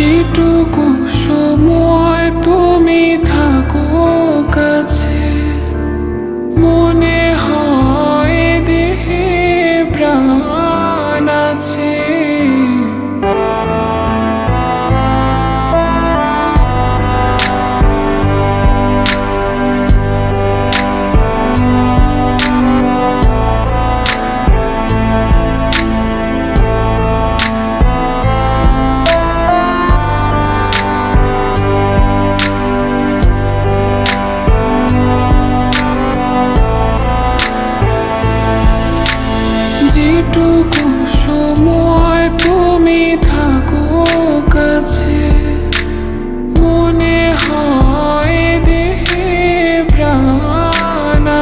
যেটুকু সময় তুমি থাকো কাছে মনে হয় দেহে প্রাণ আছে।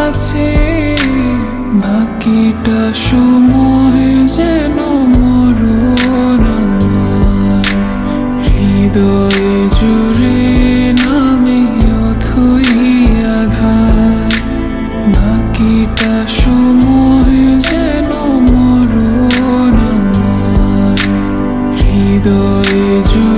আছি, বাকিটা সময় যেন মরুন হৃদয়ে জুড়ে নামে অথই আধার। বাকিটা সময় যেন মরুন হৃদয়ে জুড়ে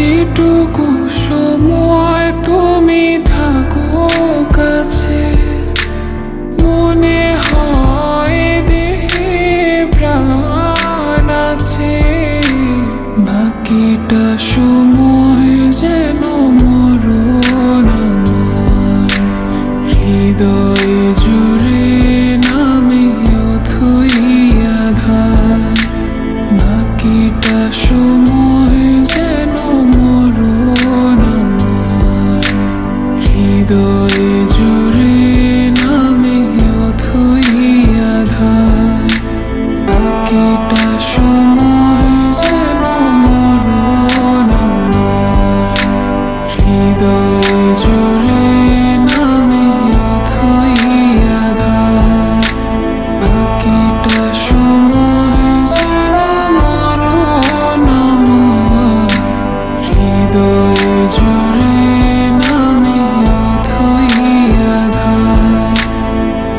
যেটুকু সময় তুমি থাকো কাছে মনে হয় দেহে প্রাণ আছে। বাকিটা সময়